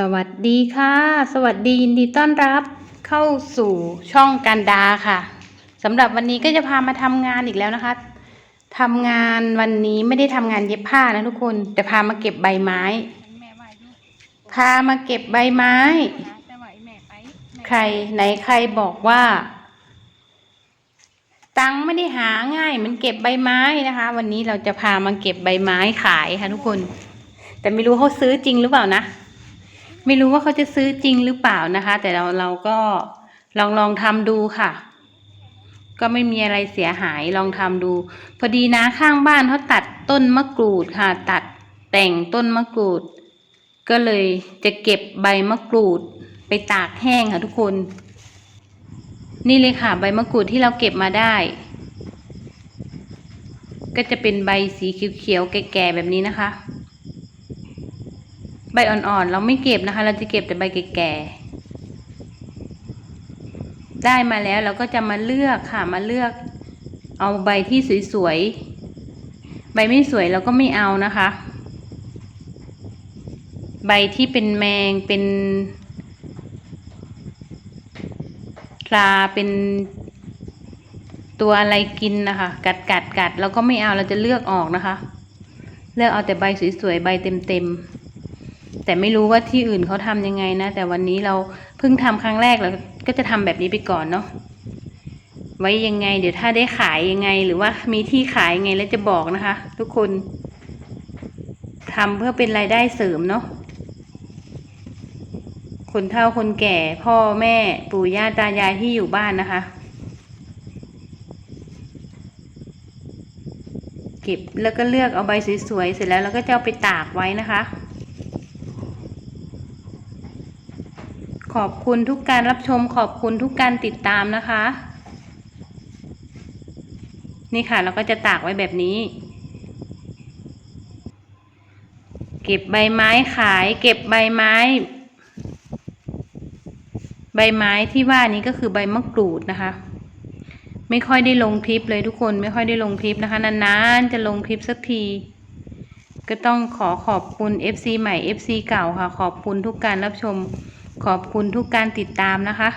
สวัสดีค่ะ สวัสดียินดีต้อนรับเข้าสู่ช่องการดาค่ะสำหรับวันนี้ก็จะพามาทำงานอีกแล้วนะคะทำงานวันนี้ไม่ได้ทำงานเย็บผ้านะทุกคน แต่พามาเก็บใบไม้ พามาเก็บใบไม้ ใครไหนใครบอกว่า ตังค์ไม่ได้หาง่ายมันเก็บใบไม้นะคะ วันนี้เราจะพามาเก็บใบไม้ขายค่ะทุกคน แต่ไม่รู้เขาซื้อจริงหรือเปล่านะ ไม่รู้ว่าเขาจะซื้อจริงหรือเปล่านะคะ แต่เราเราก็ลองลองทำดูค่ะ ก็ไม่มีอะไรเสียหายลองทำดู พอดีนะข้างบ้านเขาตัดต้นมะกรูดค่ะ ตัดแต่งต้นมะกรูด ก็เลยจะเก็บใบมะกรูดไปตากแห้งค่ะทุกคน นี่เลยค่ะ ใบมะกรูดที่เราเก็บมาได้ ก็จะเป็นใบสีเขียวๆแก่ๆแบบนี้นะคะ ใบอ่อนๆ เราไม่เก็บนะคะ เราจะเก็บแต่ใบแก่ๆ ได้มาแล้วเราก็จะมาเลือกค่ะ มาเลือก เอาใบที่สวยๆ ใบไม่สวยเราก็ไม่เอานะคะ ใบที่เป็นแมงเป็นปลาเป็นตัวอะไรกินนะคะ กัดกัดกัดเราก็ไม่เอาเราจะเลือกออกนะคะ เลือกเอาแต่ใบสวยๆ ใบเต็มๆ แต่ไม่รู้ว่าที่อื่นเขาทำยังไงนะ แต่วันนี้เราเพิ่งทำครั้งแรกเราก็จะทำแบบนี้ไปก่อนเนาะไว้ยังไง เดี๋ยวถ้าได้ขายยังไง หรือว่ามีที่ขายยังไงแล้วจะบอกนะคะ ทุกคนทำเพื่อเป็นรายได้เสริมเนาะคนเฒ่าคนแก่พ่อแม่ปู่ย่าตายายที่อยู่บ้านนะคะ เก็บแล้วก็เลือกเอาใบสวยๆเสร็จแล้วเราก็จะเอาไปตากไว้นะคะ ขอบคุณทุกการรับชม ขอบคุณทุกการติดตามนะคะ นี่ค่ะ เราก็จะตากไว้แบบนี้ เก็บใบไม้ขาย เก็บใบไม้ ใบไม้ที่ว่านี้ก็คือใบมะกรูดนะคะ ไม่ค่อยได้ลงคลิปเลยทุกคนไม่ค่อยได้ลงคลิปนะคะนานๆจะลงคลิปสักทีก็ต้องขอขอบคุณ FC ใหม่ FC เก่าค่ะ ขอบคุณทุกการรับชม ขอบคุณทุกการติดตามนะคะ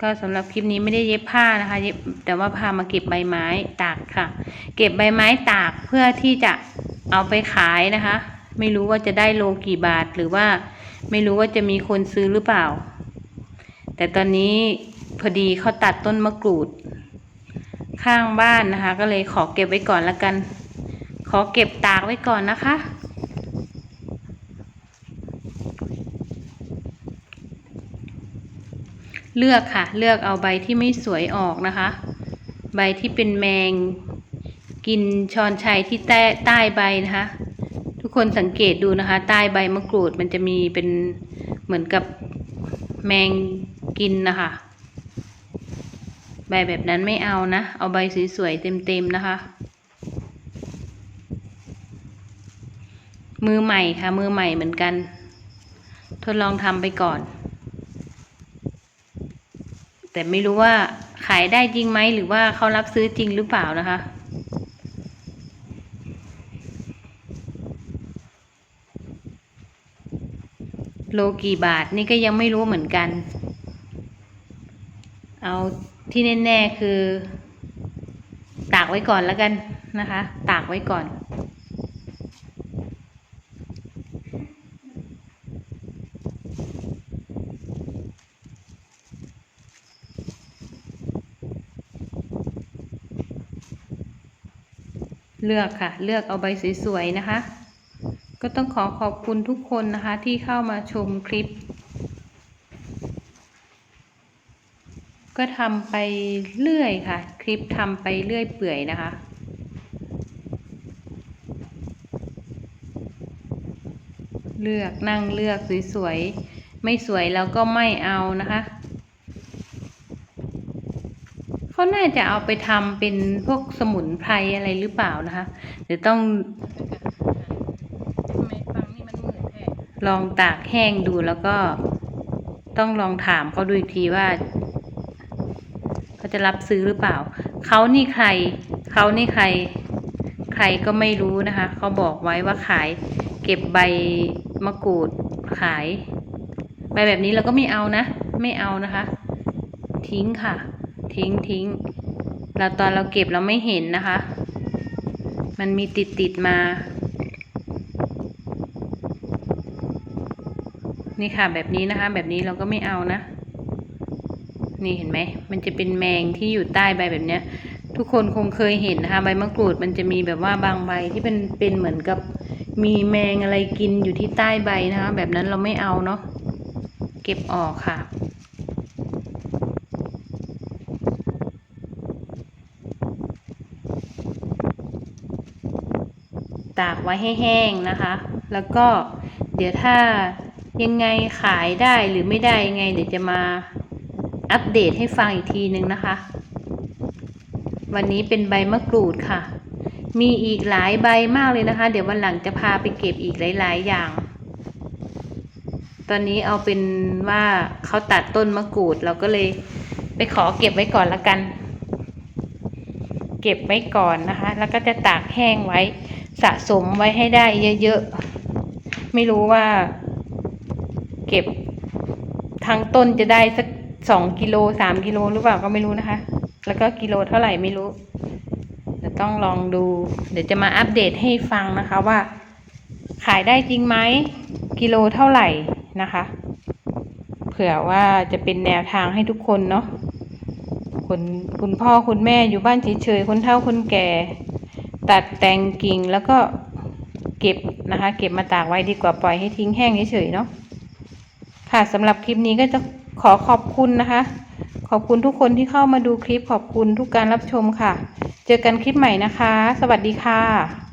ก็สำหรับคลิปนี้ไม่ได้เย็บผ้านะคะเย็บแต่ว่าพามาเก็บใบไม้ตากค่ะ เก็บใบไม้ตากเพื่อที่จะเอาไปขายนะคะ ไม่รู้ว่าจะได้โลกี่บาทหรือว่าไม่รู้ว่าจะมีคนซื้อหรือเปล่า แต่ตอนนี้พอดีเขาตัดต้นมะกรูด ข้างบ้านนะคะ ก็เลยขอเก็บไว้ก่อนละกัน ขอเก็บตากไว้ก่อนนะคะ เลือกค่ะ เลือกเอาใบที่ไม่สวยออกนะคะ ใบที่เป็นแมง กินชอนชัยที่ใต้ใต้ใบนะคะ ทุกคนสังเกตดูนะคะ ใต้ใบมะกรูดมันจะมีเป็นเหมือนกับแมงกินนะคะ ใบแบบนั้นไม่เอานะ เอาใบสวยๆเต็มๆนะคะ มือใหม่ค่ะ มือใหม่เหมือนกัน ทดลองทำไปก่อน แต่ไม่รู้ว่าขายได้จริงไหมหรือว่าเขารับซื้อจริงหรือเปล่านะคะ โลกี่บาทนี่ก็ยังไม่รู้เหมือนกัน เอาที่แน่ ๆ คือ ตากไว้ก่อนแล้วกันนะคะ ตากไว้ก่อน เลือกค่ะ เลือกเอาใบสวยๆนะคะ ก็ต้องขอขอบคุณทุกคนนะคะ ที่เข้ามาชมคลิป ก็ทำไปเรื่อยค่ะ คลิปทำไปเรื่อยเปื่อยนะคะเลือกนั่งเลือกสวยๆ ไม่สวยแล้วก็ไม่เอานะคะ เขาน่าจะเอาไปทำเป็นพวกสมุนไพรอะไรหรือเปล่านะคะเดี๋ยวต้องลองตากแห้งดูแล้วก็ต้องลองถามเขาดูอีกทีว่าเขาจะรับซื้อหรือเปล่า เขานี่ใคร เขานี่ใคร ใครก็ไม่รู้นะคะ เขาบอกไว้ว่าขายเก็บใบมะกรูดขาย ใบแบบนี้เราก็ไม่เอานะ ไม่เอานะคะ ทิ้งค่ะ ทิ้งทิ้งเราตอนเราเก็บเราไม่เห็นนะคะ มันมีติดติดมา นี่ค่ะแบบนี้นะคะ แบบนี้เราก็ไม่เอานะ นี่เห็นไหม มันจะเป็นแมงที่อยู่ใต้ใบแบบเนี้ย ทุกคนคงเคยเห็นนะคะ ใบมะกรูดมันจะมีแบบว่าบางใบที่เป็นเป็นเหมือนกับมีแมงอะไรกินอยู่ที่ใต้ใบนะคะ แบบนั้นเราไม่เอาเนาะเก็บออกค่ะ ตากไว้ให้แห้งนะคะ แล้วก็เดี๋ยวถ้ายังไงขายได้หรือไม่ได้ยังไง เดี๋ยวจะมาอัปเดตให้ฟังอีกทีนึงนะคะ วันนี้เป็นใบมะกรูดค่ะ มีอีกหลายใบมากเลยนะคะ เดี๋ยววันหลังจะพาไปเก็บอีกหลาย ๆ อย่าง ตอนนี้เอาเป็นว่าเขาตัดต้นมะกรูดเราก็เลยไปขอเก็บไว้ก่อนละกัน เก็บไว้ก่อนนะคะ แล้วก็จะตากแห้งไว้ สะสมไว้ให้ได้เยอะๆ ไม่รู้ว่า เก็บทางต้นจะได้สักสองกิโลสามกิโลหรือเปล่าก็ไม่รู้นะคะ แล้วก็กิโลเท่าไหร่ไม่รู้เดี๋ยวต้องลองดู เดี๋ยวจะมาอัปเดตให้ฟังนะคะว่า ขายได้จริงไหมกิโลเท่าไหร่นะคะ เผื่อว่าจะเป็นแนวทางให้ทุกคนเนาะคนคุณพ่อคุณแม่อยู่บ้านเฉยๆคนเฒ่าคนแก่ ตัดแต่งกิ่งแล้วก็เก็บนะคะ เก็บมาตากไว้ดีกว่าปล่อยให้ทิ้งแห้งเฉยๆเนาะค่ะสำหรับคลิปนี้ก็จะขอขอบคุณนะคะ ขอบคุณทุกคนที่เข้ามาดูคลิปขอบคุณทุกการรับชมค่ะ เจอกันคลิปใหม่นะคะ สวัสดีค่ะ